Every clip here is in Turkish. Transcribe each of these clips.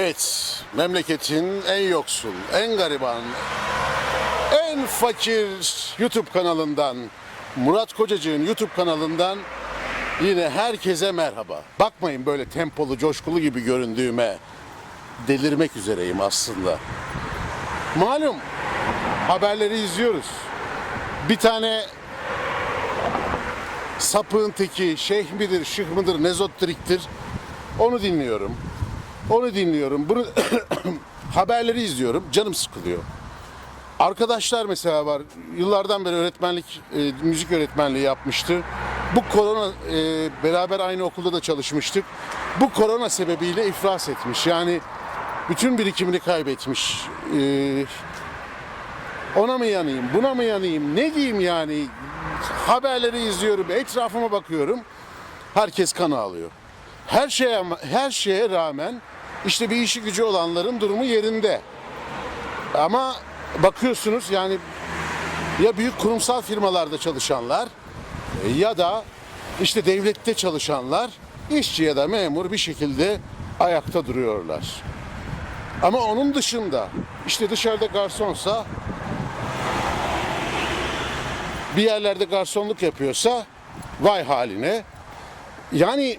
Evet, memleketin en yoksul, en gariban, en fakir YouTube kanalından, Murat Kocacık'ın YouTube kanalından yine herkese merhaba. Bakmayın böyle tempolu, coşkulu gibi göründüğüme. Delirmek üzereyim aslında. Malum haberleri izliyoruz. Bir tane sapığın teki, şeyh midir, şıh mıdır, nezottriktir onu dinliyorum. Onu dinliyorum. Bunu haberleri izliyorum. Canım sıkılıyor. Arkadaşlar mesela var. Yıllardan beri öğretmenlik, e, müzik öğretmenliği yapmıştı. Bu korona e, beraber aynı okulda da çalışmıştık. Bu korona sebebiyle iflas etmiş. Yani bütün birikimini kaybetmiş. E, ona mı yanayım, buna mı yanayım, ne diyeyim yani? Haberleri izliyorum, etrafıma bakıyorum. Herkes kan ağlıyor. Her şeye her şeye rağmen işte bir işi gücü olanların durumu yerinde. Ama bakıyorsunuz yani ya büyük kurumsal firmalarda çalışanlar ya da işte devlette çalışanlar işçi ya da memur bir şekilde ayakta duruyorlar. Ama onun dışında işte dışarıda garsonsa bir yerlerde garsonluk yapıyorsa vay haline. Yani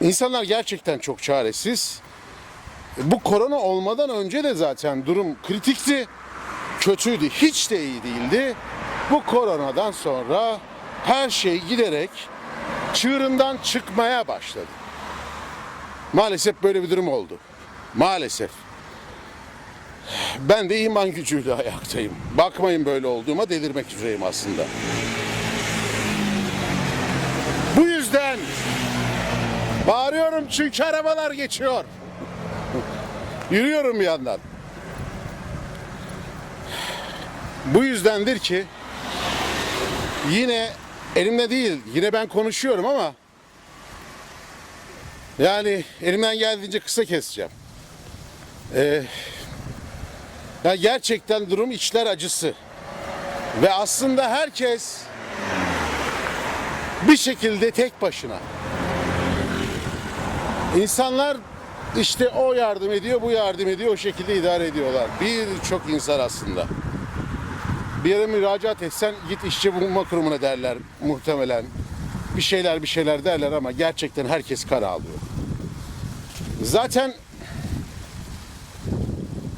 insanlar gerçekten çok çaresiz. Bu korona olmadan önce de zaten durum kritikti. Kötüydü. Hiç de iyi değildi. Bu koronadan sonra her şey giderek çığırından çıkmaya başladı. Maalesef böyle bir durum oldu. Maalesef. Ben de iman gücüyle ayaktayım. Bakmayın böyle olduğuma delirmek üzereyim aslında. Bu yüzden bağırıyorum çünkü arabalar geçiyor. Yürüyorum bir yandan. Bu yüzdendir ki yine elimde değil, yine ben konuşuyorum ama yani elimden geldiğince kısa keseceğim. Ee, ya gerçekten durum içler acısı. Ve aslında herkes bir şekilde tek başına. İnsanlar işte o yardım ediyor, bu yardım ediyor, o şekilde idare ediyorlar. Birçok insan aslında. Bir yere müracaat etsen git işçi bulma kurumuna derler muhtemelen. Bir şeyler bir şeyler derler ama gerçekten herkes kara alıyor. Zaten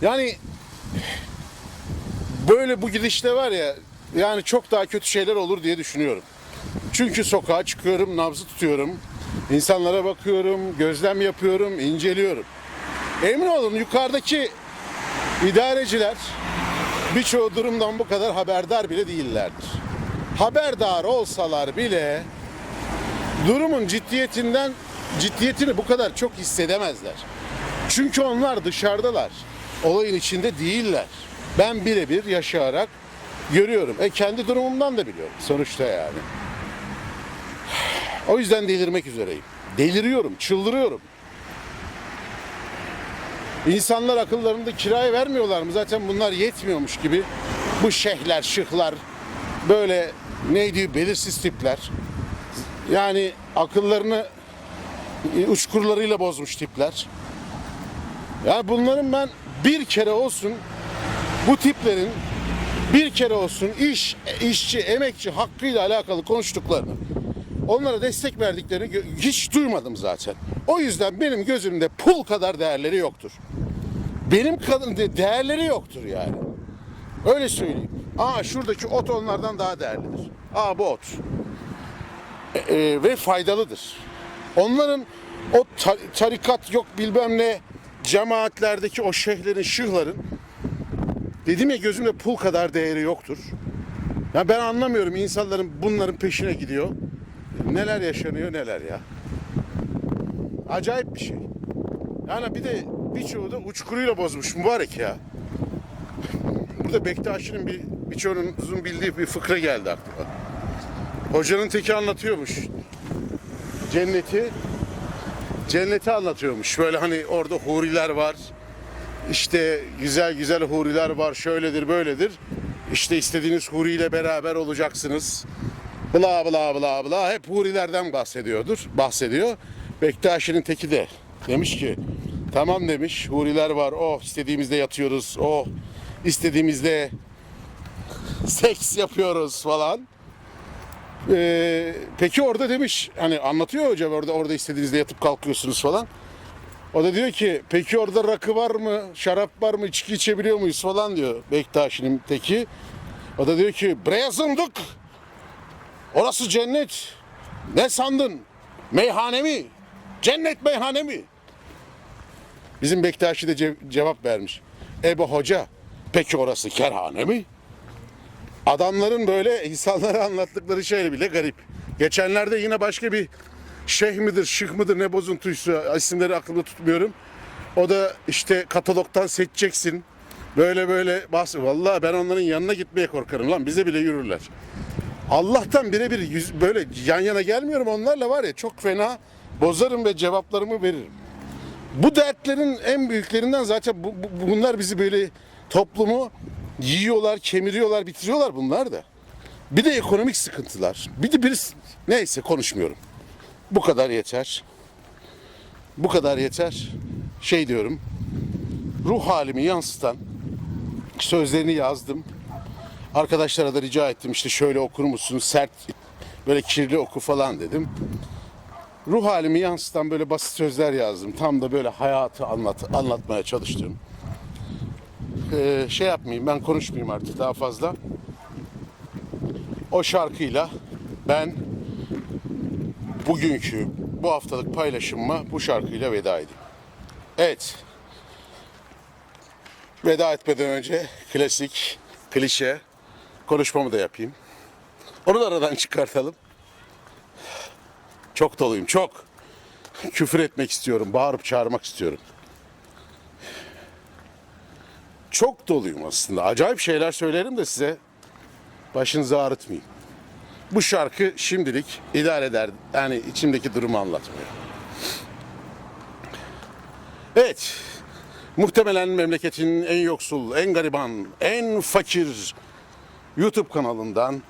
yani böyle bu gidişte var ya yani çok daha kötü şeyler olur diye düşünüyorum. Çünkü sokağa çıkıyorum, nabzı tutuyorum. İnsanlara bakıyorum, gözlem yapıyorum, inceliyorum. Emin olun yukarıdaki idareciler birçoğu durumdan bu kadar haberdar bile değillerdir. Haberdar olsalar bile durumun ciddiyetinden ciddiyetini bu kadar çok hissedemezler. Çünkü onlar dışarıdalar. Olayın içinde değiller. Ben birebir yaşayarak görüyorum. E kendi durumumdan da biliyorum sonuçta yani. O yüzden delirmek üzereyim. Deliriyorum, çıldırıyorum. İnsanlar akıllarında kiraya vermiyorlar mı? Zaten bunlar yetmiyormuş gibi. Bu şeyhler, şıhlar, böyle neydi belirsiz tipler. Yani akıllarını uçkurlarıyla bozmuş tipler. Ya bunların ben bir kere olsun bu tiplerin bir kere olsun iş, işçi, emekçi hakkıyla alakalı konuştuklarını, onlara destek verdiklerini hiç duymadım zaten. O yüzden benim gözümde pul kadar değerleri yoktur. Benim kadın de- değerleri yoktur yani. Öyle söyleyeyim. Aa şuradaki ot onlardan daha değerlidir. Aa bu ot. E, e, ve faydalıdır. Onların o ta- tarikat yok bilmem ne cemaatlerdeki o şeyhlerin, şıhların dedim ya gözümde pul kadar değeri yoktur. Ya ben anlamıyorum insanların bunların peşine gidiyor. Neler yaşanıyor neler ya. Acayip bir şey. Yani bir de birçoğu da uçkuruyla bozmuş mübarek ya. Burada Bektaşi'nin bir birçoğunuzun bildiği bir fıkra geldi aklıma. Hocanın teki anlatıyormuş. Cenneti cenneti anlatıyormuş. Böyle hani orada huriler var. İşte güzel güzel huriler var. Şöyledir böyledir. İşte istediğiniz huriyle beraber olacaksınız. Bla bla bla bla. Hep hurilerden bahsediyordur. Bahsediyor. Bektaşi'nin teki de demiş ki Tamam demiş. Huriler var. Oh istediğimizde yatıyoruz. Oh istediğimizde seks yapıyoruz falan. Ee, peki orada demiş hani anlatıyor hocam orada orada istediğinizde yatıp kalkıyorsunuz falan. O da diyor ki peki orada rakı var mı, şarap var mı, içki içebiliyor muyuz falan diyor Bektaşi'nin teki. O da diyor ki bre zındık. Orası cennet. Ne sandın? Meyhane mi? Cennet meyhane mi? Bizim Bektaşi de ce- cevap vermiş. Ebe hoca peki orası kerhane mi? Adamların böyle insanlara anlattıkları şey bile garip. Geçenlerde yine başka bir şeyh midir, şık mıdır ne bozuntuysa isimleri aklımda tutmuyorum. O da işte katalogdan seçeceksin. Böyle böyle bahs Vallahi ben onların yanına gitmeye korkarım lan bize bile yürürler. Allah'tan birebir yüz, böyle yan yana gelmiyorum onlarla var ya çok fena bozarım ve cevaplarımı veririm. Bu dertlerin en büyüklerinden zaten bu, bu- bunlar bizi böyle toplumu yiyorlar, kemiriyorlar, bitiriyorlar bunlar da. Bir de ekonomik sıkıntılar. Bir de birisi neyse konuşmuyorum. Bu kadar yeter. Bu kadar yeter. Şey diyorum. Ruh halimi yansıtan sözlerini yazdım. Arkadaşlara da rica ettim işte şöyle okur musun sert böyle kirli oku falan dedim. Ruh halimi yansıtan böyle basit sözler yazdım. Tam da böyle hayatı anlat, anlatmaya çalıştım. Ee, şey yapmayayım ben konuşmayayım artık daha fazla. O şarkıyla ben bugünkü bu haftalık paylaşımıma bu şarkıyla veda edeyim. Evet. Veda etmeden önce klasik, klişe konuşmamı da yapayım. Onu da aradan çıkartalım. Çok doluyum, çok. Küfür etmek istiyorum, bağırıp çağırmak istiyorum. Çok doluyum aslında. Acayip şeyler söylerim de size başınızı ağrıtmayayım. Bu şarkı şimdilik idare eder. Yani içimdeki durumu anlatmıyor. Evet. Muhtemelen memleketin en yoksul, en gariban, en fakir YouTube kanalından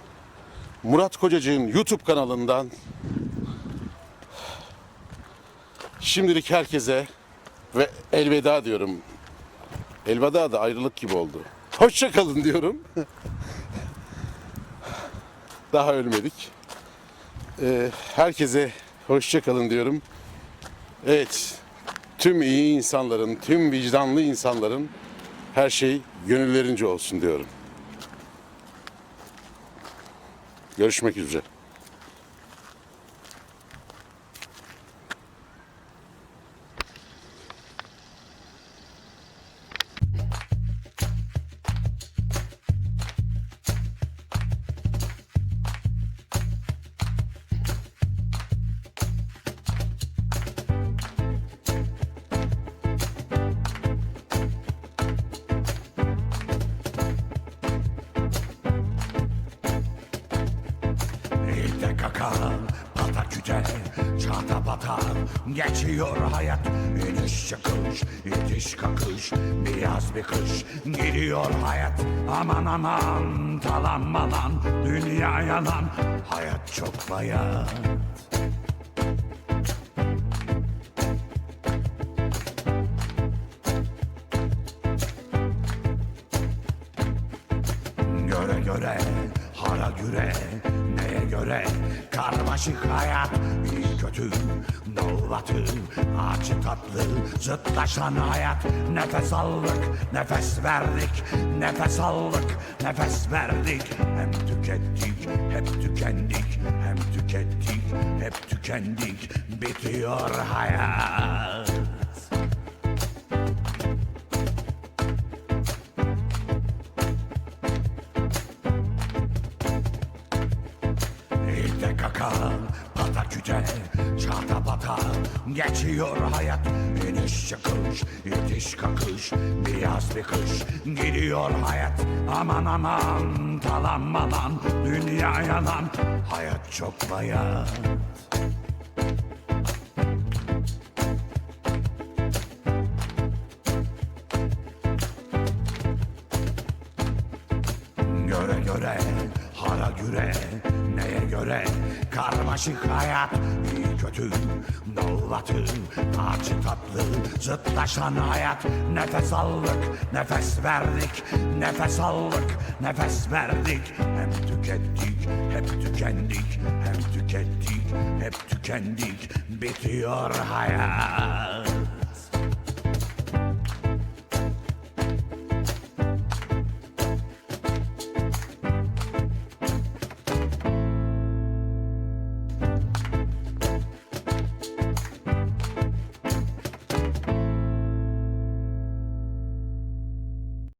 Murat Kocacık'ın YouTube kanalından şimdilik herkese ve elveda diyorum. Elveda da ayrılık gibi oldu. Hoşça kalın diyorum. Daha ölmedik. Ee, herkese hoşça kalın diyorum. Evet. Tüm iyi insanların, tüm vicdanlı insanların her şey gönüllerince olsun diyorum. Görüşmek üzere. Geçiyor hayat, iniş çıkış, itiş kakış Bir yaz bir kış, gidiyor hayat Aman aman, talan malan, dünya yanan Hayat çok bayat güre, neye göre? Karmaşık hayat, iyi kötü, doğu batı Acı tatlı, zıtlaşan hayat. Nefes aldık, nefes verdik Nefes aldık, nefes verdik. Hem tükettik, hep tükendik Hem tükettik, hep tükendik. Bitiyor hayat Geçiyor hayat, iniş çıkış, itiş kakış Bir yaz bir kış, gidiyor hayat Aman aman, talan malan, dünya yanan Hayat çok bayat neye göre? Karmaşık hayat, iyi kötü, doğu batı Acı tatlı, Zıtlaşan hayat. Nefes aldık, nefes verdik Nefes aldık, nefes verdik. Hem tükettik, hep tükendik Hem tükettik, hep tükendik. Bitiyor hayat